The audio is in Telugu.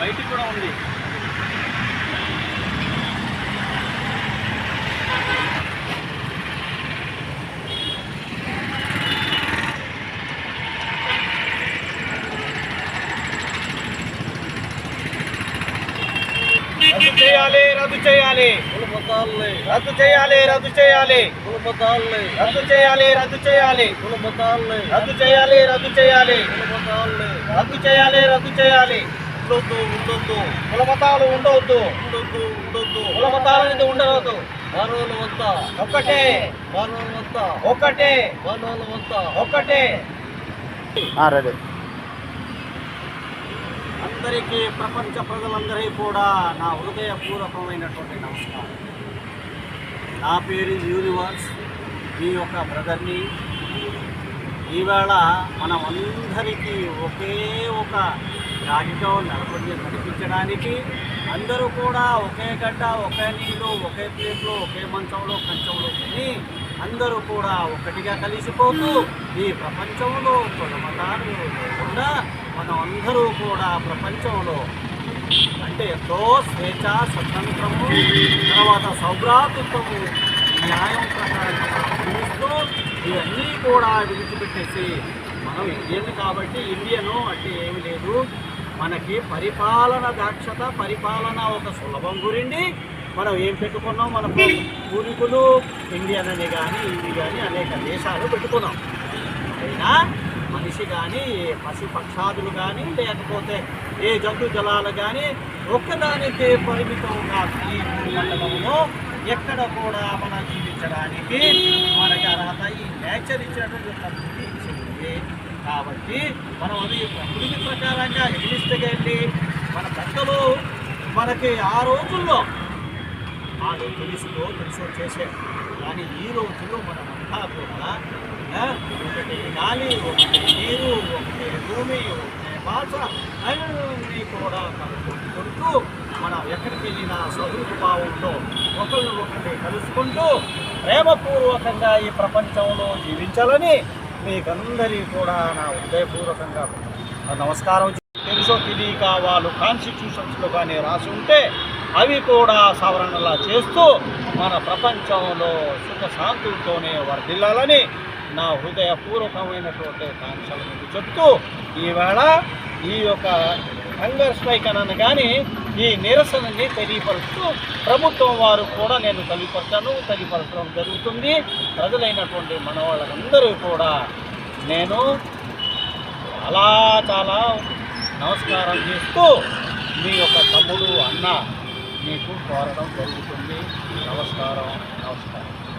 బయటికి కూడా ఉంది. రద్దు చేయాలి రద్దు చేయాలి. రద్దు చేయాలి రద్దు చేయాలి. రద్దు చేయాలి రద్దు చేయాలి. రద్దు చేయాలి కుల మతాలని రద్దు చేయాలి రద్దు చేయాలి. ఉండొద్దు ఉండొద్దు. కుల మతాలు ఉండవద్దు ఉండొద్దు ఉండొద్దు. కుల మతాల నుంచి ఉండవద్దు మానవుల వంత ఒక్కటే. మానవుల వంత ఒక్కటే. మానవుల వంత ఒక్కటే. రెడీ. అందరికీ ప్రపంచ ప్రజలందరికీ కూడా నా హృదయపూర్వకమైనటువంటి నమస్కారం. నా పేరు యూనివర్స్ మీ యొక్క బ్రదర్ని ఈవేళ మనం అందరికీ ఒకే ఒక రాజకీయం నడపడి నడిపించడానికి అందరూ కూడా ఒకే గడ్డ ఒకే నీళ్ళు ఒకే ప్లేట్లో ఒకే మంచంలో కంచంలో తిని అందరూ కూడా ఒకటిగా కలిసిపోతూ ఈ ప్రపంచంలో కులమతాలు లేకుండా మనం అందరూ కూడా ప్రపంచంలో అంటే ఎంతో స్వేచ్ఛ స్వతంత్రము తర్వాత సౌభ్రాతృత్వము న్యాయం ప్రకారం జీవిస్తూ ఇవన్నీ కూడా విడిచిపెట్టేసి మనం ఇండియన్ కాబట్టి ఇండియను అంటే ఏమి లేదు. మనకి పరిపాలన దక్షత పరిపాలన ఒక సులభం గురించి మనం ఏం పెట్టుకున్నాం? మన పూర్వీకులు ఇండియన్ అని కానీ ఇవి కానీ అనేక దేశాలు పెట్టుకున్నాం. అయినా మనిషి కానీ ఏ పశు పక్షాదులు కానీ లేకపోతే ఏ జంతు జలాలు కానీ ఒక్కదానికే పరిమితంగా ఈ భూమండలంలో ఎక్కడ కూడా మనం జీవించడానికి మనకి అర్హత ఈ నేచర్ ఇచ్చినటువంటి ప్రకృతి ఇచ్చింది. కాబట్టి మనం అది ప్రకృతి ప్రకారంగా ఎగిరిస్తగండి మన పెద్దలు మనకి ఆ రోజుల్లో వాళ్ళు తెలుసుకో తెలుసు చేసే కానీ ఈ రోజుల్లో మనమంతా కూడా ఒకటి గాలి ఒకటి నీరు ఒకటి భూమి ఒకటి భాష అన్నీ కూడా కొడుతూ మనం ఎక్కడికి వెళ్ళినా స్వరూప భావంలో ఒకళ్ళు ఒకటి కలుసుకుంటూ ప్రేమపూర్వకంగా ఈ ప్రపంచంలో జీవించాలని మీకందరికీ కూడా నా హృదయపూర్వకంగా నమస్కారం. తెలుసో తెలియక వాళ్ళు కాన్స్టిట్యూషన్స్లో కానీ రాసి ఉంటే అవి కూడా సవరణలా చేస్తూ మన ప్రపంచంలో సుఖ శాంతులతోనే వర్ధిల్లాలని నా హృదయపూర్వకమైనటువంటి కాంక్షలు మీకు చెప్తూ ఈవేళ ఈ యొక్క హంగర్ స్ట్రైక్ అనను కానీ ఈ నిరసనని తెలియపరుస్తూ ప్రభుత్వం వారు కూడా నేను తెలియపరచాను తెలియపరచడం జరుగుతుంది. ప్రజలైనటువంటి మన వాళ్ళందరూ కూడా నేను చాలా చాలా నమస్కారం చేస్తూ మీ యొక్క తమ్ముడు అన్న మీకు కోరడం జరుగుతుంది నమస్కారం. నమస్కారం.